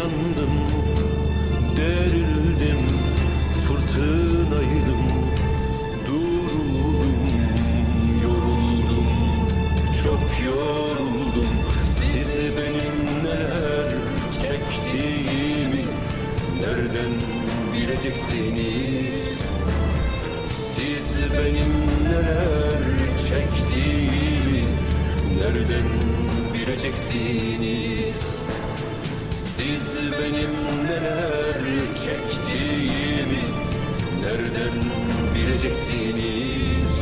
sandım Derildim fırtınaydım. Duruldum yoruldum. Çok yoruldum. Sizi benim neler çektiğimi Nereden bileceksiniz? Siz benim neler çektiğimi Nereden bileceksiniz Siz benim neler çektiğimi Nereden bileceksiniz?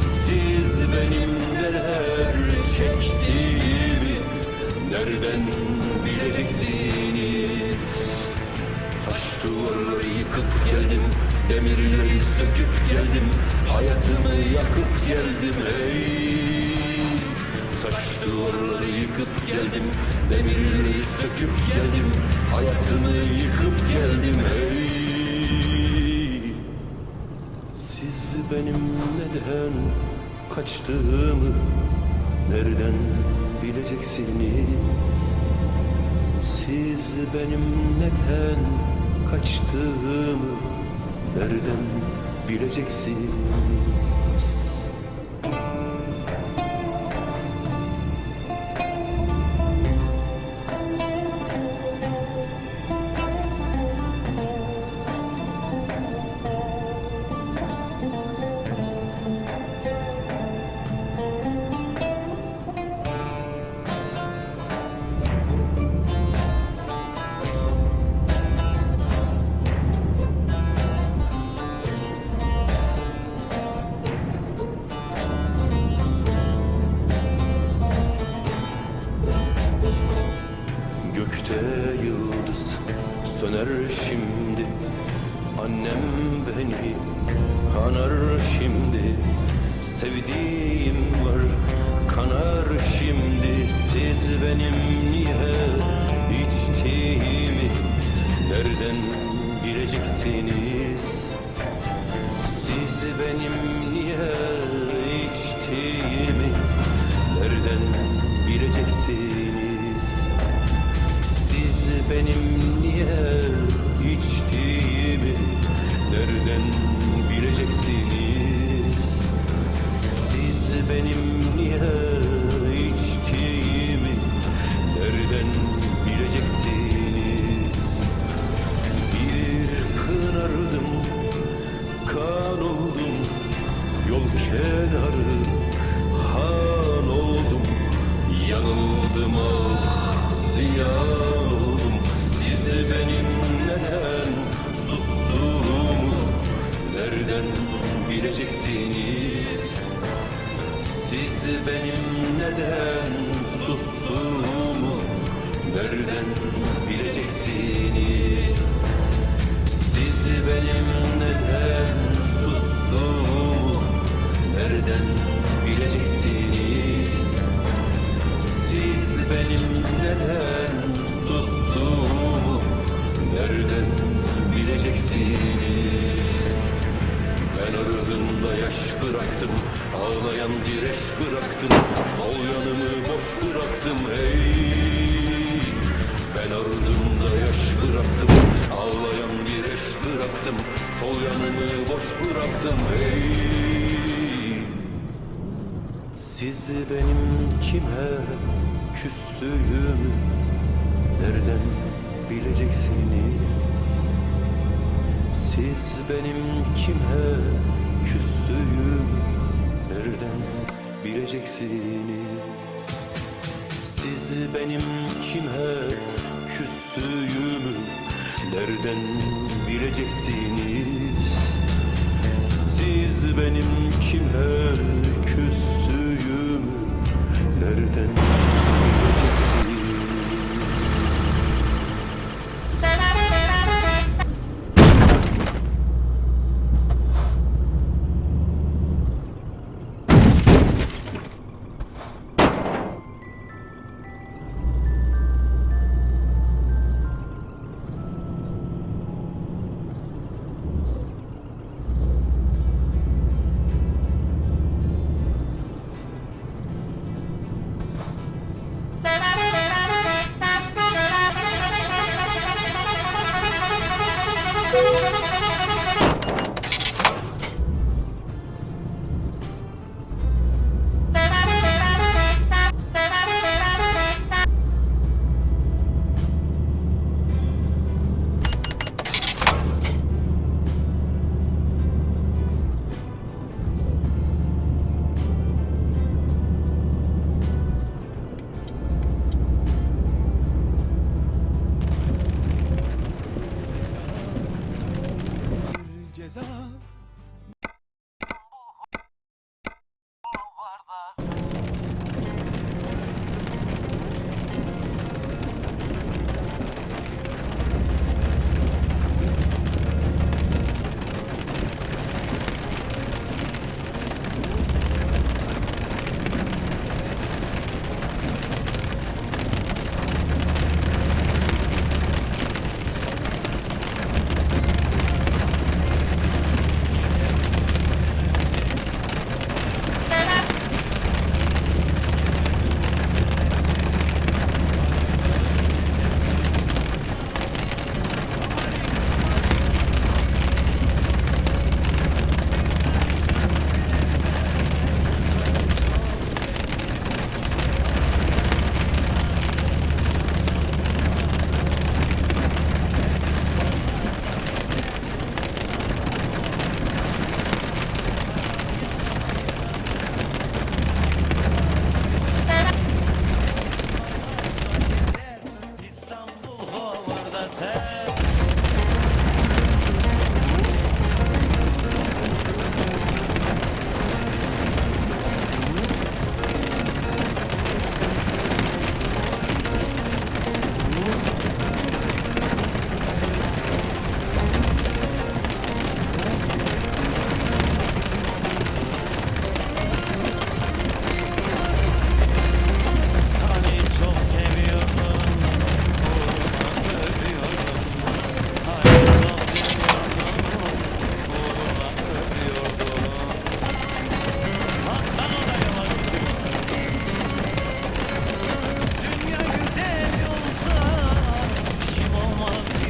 Siz benim neler çektiğimi Nereden bileceksiniz? Taş duvarları yıkıp geldim Demirleri söküp geldim Hayatımı yakıp geldim duvarları yıkıp geldim. Demirleri söküp geldim. Hayatımı yıkıp geldim. Hey Siz benim neden kaçtığımı Nereden bileceksiniz? Siz benim neden kaçtığımı nereden bileceksiniz? Sevdiğim var. Kanar şimdi Siz benim niye içtiğimi. Nereden bileceksiniz kenarı han oldum, yanıldım ah ziyan oldum. Siz benim neden sustuğumu nereden bileceksiniz? Siz benim neden nereden bileceksiniz? Ben ardımda yaş bıraktım Ağlayan direş bıraktım Sol yanımı boş bıraktım hey Ben ardımda yaş bıraktım Ağlayan direş bıraktım Sol yanımı boş bıraktım hey Siz benim kime küstüğümü Nereden bileceksiniz? Siz benim kime küstüğümü nereden bileceksiniz? Siz benim kime küstüğümü nereden bileceksiniz? Siz benim kime küstüğümü nereden